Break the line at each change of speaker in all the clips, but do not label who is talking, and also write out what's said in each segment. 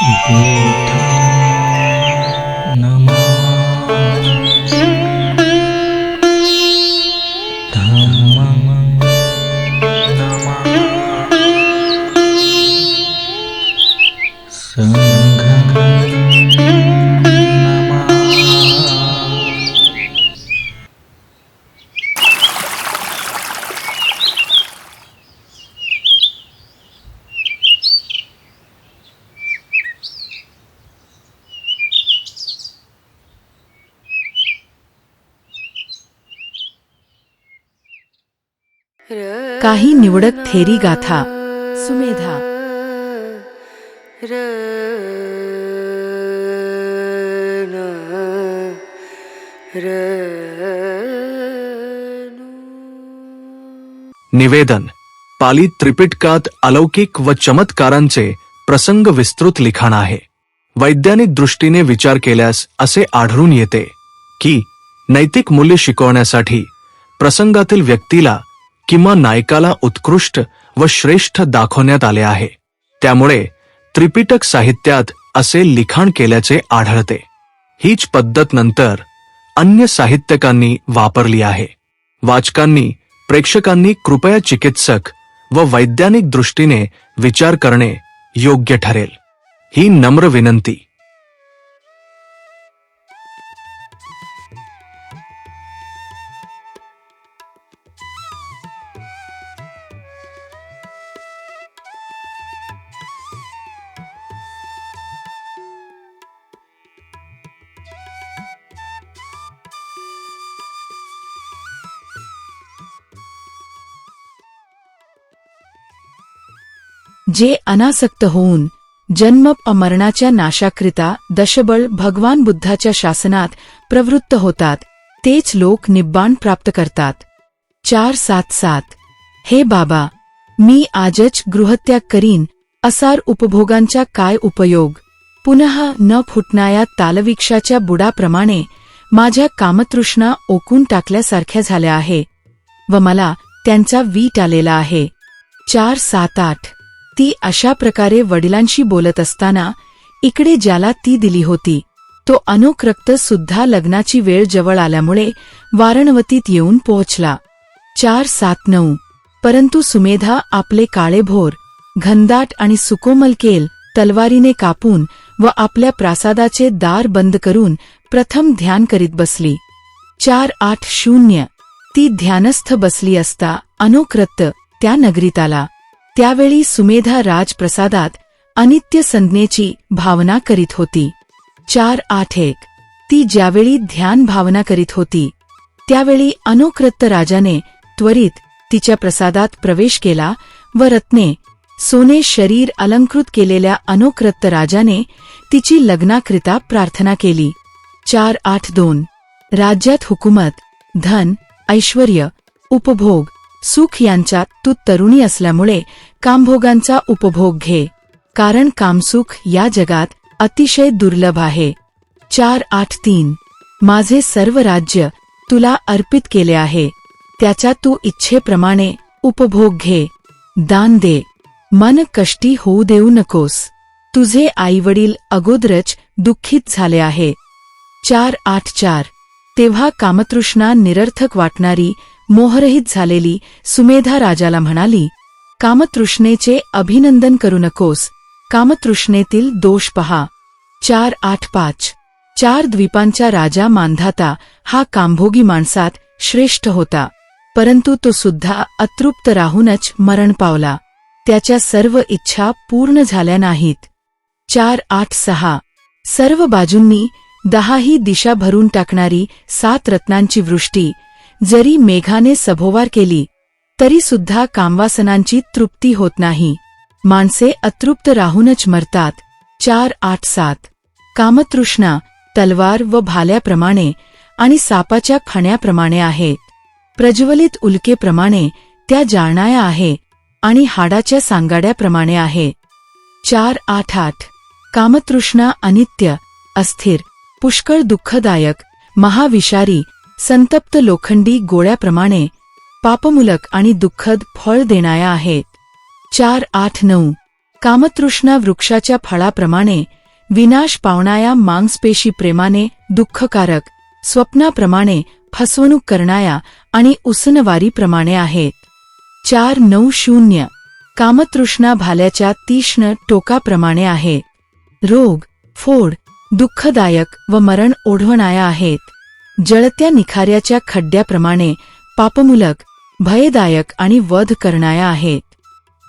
y
काही निवडक थेरी गाथा. सुमेधा.
निवेदन. पाली त्रिपिटकात अलौकिक व चमत्कारांचे प्रसंग विस्तृत लिखाण आहे. वैज्ञानिक दृष्टीने विचार केल्यास असे आढळून येते की नैतिक मूल्य शिकवण्यासाठी प्रसंगातील व्यक्तीला किंवा नायकाला उत्कृष्ट व श्रेष्ठ दाखवण्यात आले आहे. त्यामुळे त्रिपिटक साहित्यात असे लिखाण केल्याचे आढळते. हीच पद्धत नंतर अन्य साहित्यकांनी वापरली आहे. वाचकांनी प्रेक्षकांनी कृपया चिकित्सक व वैज्ञानिक दृष्टीने विचार करणे योग्य ठरेल. ही नम्र विनंती.
जे अनासक्त होऊन जन्म अमरणाच्या नाशाकरिता दशबळ भगवान बुद्धाच्या शासनात प्रवृत्त होतात तेच लोक निब्बाण प्राप्त करतात. चार सात सात हे बाबा मी आजच गृहत्याग करीन असार उपभोगांचा काय उपयोग? पुनः न फुटणाया तालविक्षाच्या बुडाप्रमाणे माझ्या कामतृष्णा ओकून टाकल्यासारख्या झाल्या आहे व मला त्यांचा वीट आलेला आहे. चार सात आठ ती अशा प्रकारे वडिलांशी बोलत असताना इकडे ज्याला ती दिली होती तो अनुक्रक्त सुद्धा लग्नाची वेळ जवळ आल्यामुळे वारणवतीत येऊन पोहोचला. चार सात नऊ. परंतु सुमेधा आपले काळेभोर घनदाट आणि सुकोमल केल तलवारीने कापून व आपल्या प्रासादाचे दार बंद करून प्रथम ध्यान करीत बसली. चार आठ शून्य. ती ध्यानस्थ बसली असता अनुक्रत्त त्या नगरीत आला. त्यावेळी सुमेधा राजप्रसादात अनित्य संज्ञेची भावना करीत होती. चार आठ एक. ती ज्यावेळी ध्यान भावना करीत होती त्यावेळी अनोकृत्त राजाने त्वरित तिच्या प्रसादात प्रवेश केला व रत्ने सोने शरीर अलंकृत केलेल्या अनोकृत्त राजाने तिची लग्नाकरिता प्रार्थना केली. चार आठ दोन. राज्यात हुकुमत धन ऐश्वर उपभोग सुख यांच्यात तू तरुणी असल्यामुळे कामभोगांचा उपभोग घे. कारण कामसुख या जगात अतिशय दुर्लभ आहे. चार आठ तीन. माझे सर्व राज्य तुला अर्पित केले आहे. त्याच्या तू इच्छेप्रमाणे उपभोग घे. दान दे. मन कष्टी होऊ देऊ नकोस. तुझे आईवडील अगोदरच दुःखित झाले आहे. चार आठ चार. तेव्हा कामतृष्णा निरर्थक वाटणारी मोहरहित झालेली सुमेधा राजाला म्हणाली कामतृष्णेचे अभिनंदन करू नकोस. कामतृष्णेतील दोष पहा. चार आठ पाच. चार द्वीपांचा राजा मांधाता हा कामभोगी माणसात श्रेष्ठ होता. परंतु तो सुद्धा अतृप्त राहूनच मरण पावला. त्याच्या सर्व इच्छा पूर्ण झाल्या नाहीत. चार आठ सहा. सर्व बाजूंनी दहाही दिशा भरून टाकणारी सात रत्नांची वृष्टी जरी मेघाने सभोवार केली तरी सुद्धा कामवासनांची तृप्ती होत नाही. माणसे अतृप्त राहूनच मरतात. चार आठ सात. कामतृष्णा तलवार व भाल्याप्रमाणे आणि सापाच्या खण्याप्रमाणे आहेत. प्रज्वलित उल्केप्रमाणे त्या जाळणाया आहे आणि हाडाच्या सांगाड्याप्रमाणे आहे. चार आठ आठ. कामतृष्णा अनित्य अस्थिर पुष्कळ दुःखदायक महाविषारी संतप्त लोखंडी गोळ्याप्रमाणे पापमुलक आणि दुःखद फळ देणाया आहेत. चार आठ नऊ. कामतृष्णा वृक्षाच्या फळाप्रमाणे विनाश पावणाया मांसपेशी प्रेमाने दुःखकारक स्वप्नाप्रमाणे फसवणूक करणाया आणि उसनवारीप्रमाणे आहेत. चार नऊ शून्य. कामतृष्णा भाल्याच्या तीक्ष्ण टोकाप्रमाणे आहे. रोग फोड दुःखदायक व मरण ओढवणाया आहेत. जळत्या निखाऱ्याच्या खड्ड्याप्रमाणे पापमुलक भयदायक आणि वध करणाया आहेत.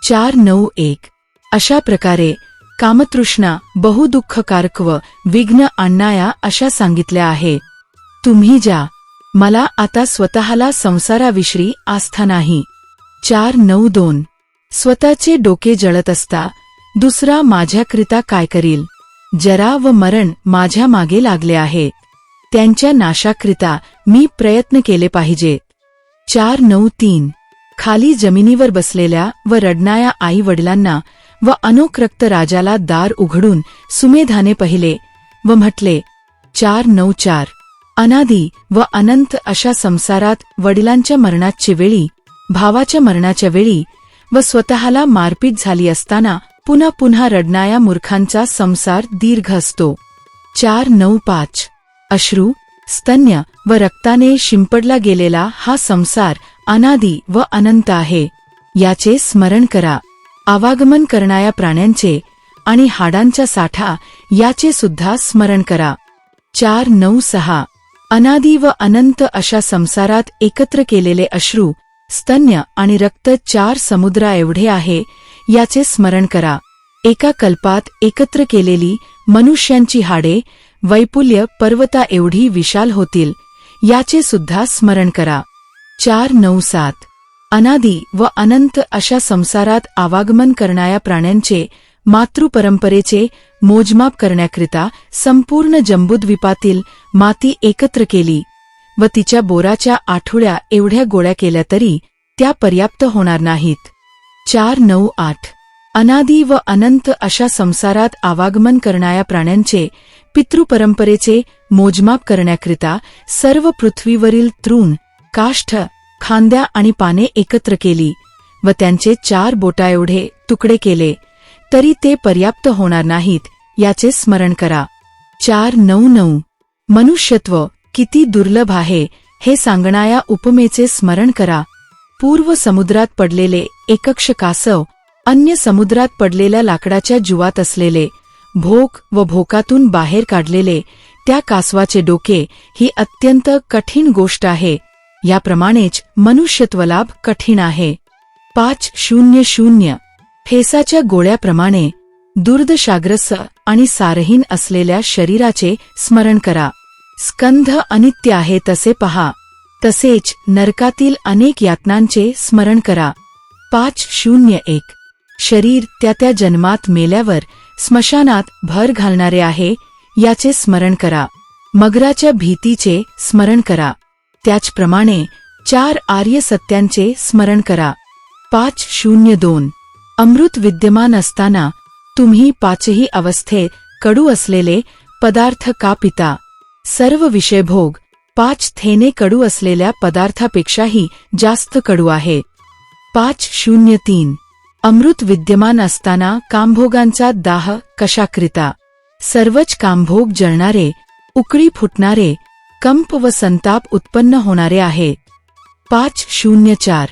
चार नऊ एक. अशा प्रकारे कामतृष्णा बहुदुःखकारक व विघ्न आणणाया अशा सांगितल्या आहेत तुम्ही ज्या मला आता स्वतःला संसाराविषयी आस्था नाही. चार नऊ दोन. स्वतःचे डोके जळत असता दुसरा माझ्याकरिता काय करील? जरा व मरण माझ्या मागे लागले आहेत त्यांच्या नाशाकरिता मी प्रयत्न केले पाहिजे. चार नऊ तीन. खाली जमिनीवर बसलेल्या व रडणाया आई वडिलांना व अनोक्रक्त राजाला दार उघडून सुमेधाने पहिले व म्हटले चार नऊ चार. अनादी व अनंत अशा संसारात वडिलांच्या मरणाच्या वेळी भावाच्या मरणाच्या वेळी व स्वतःला मारपीट झाली असताना पुन्हा पुन्हा रडणाया मूर्खांचा संसार दीर्घ असतो. चार नऊ पाच. अश्रू स्तन्य व रक्ताने शिंपडला गेलेला हा संसार अनादी व अनंत आहे. याचे स्मरण करा. आवागमन करणाऱ्या प्राण्यांचे आणि हाडांचा साठा याचे सुद्धा स्मरण करा. चार नऊ सहा. अनादी व अनंत अशा संसारात एकत्र केलेले अश्रू स्तन्य आणि रक्त चार समुद्रा एवढे आहे याचे स्मरण करा. एका कल्पात एकत्र केलेली मनुष्यांची हाडे वैपुल्य पर्वता एवढी विशाल होतील याचे सुद्धा स्मरण करा. चार नऊ सात. अनादी व अनंत अशा संसारात आवागमन करणाऱ्या प्राण्यांचे मातृपरंपरेचे मोजमाप करण्याकरिता संपूर्ण जंबूद्वीपातील माती एकत्र केली व तिच्या बोराच्या आठवड्या एवढ्या गोळ्या केल्या तरी त्या पर्याप्त होणार नाहीत. चार नऊ आठ. अनादी व अनंत अशा संसारात आवागमन करणाऱ्या प्राण्यांचे पितृपरंपरेचे मोजमाप करण्याकरिता सर्व पृथ्वीवरील तृण काष्ठ खांद्या आणि पाने एकत्र केली व त्यांचे चार बोटाएवढे तुकडे केले तरी ते पर्याप्त होणार नाहीत याचे स्मरण करा. चार नऊ नऊ. मनुष्यत्व किती दुर्लभ आहे हे सांगणाया उपमेचे स्मरण करा. पूर्व समुद्रात पडलेले एकक्ष कासव अन्य समुद्रात पडलेल्या लाकडाच्या जुवात असलेले भोक व भोकातून बाहेर काढलेले त्या कासवाचे डोके ही अत्यंत कठीण गोष्ट आहे. याप्रमाणेच मनुष्यत्वलाभ कठीण आहे. पाच शून्य शून्य. फेसाच्या गोळ्याप्रमाणे दुर्दशाग्रस आणि सारहीन असलेल्या शरीराचे स्मरण करा. स्कंध अनित्य आहे तसे पहा. तसेच नरकातील अनेक यातनांचे स्मरण करा. पाच शून्य एक. शरीर त्या त्या जन्मात मेल्यावर स्मशानात भर घालणारे आहे याचे स्मरण करा. मगराच्या भीतीचे स्मरण करा. त्याचप्रमाणे चार आर्य सत्यांचे स्मरण करा. पाच शून्य दोन. अमृत विद्यमान असताना तुम्ही पाचही अवस्थेत कडू असलेले पदार्थ का पिता? सर्व विषयभोग पाच थेने कडू असलेल्या पदार्थापेक्षाही जास्त कडू आहे. पाच शून्य तीन. अमृत विद्यमान असताना कामभोगांचा दाह कशाकरिता? सर्वच कामभोग जळणारे उकळी फुटणारे कंप व संताप उत्पन्न होणारे आहे. पाच शून्य चार.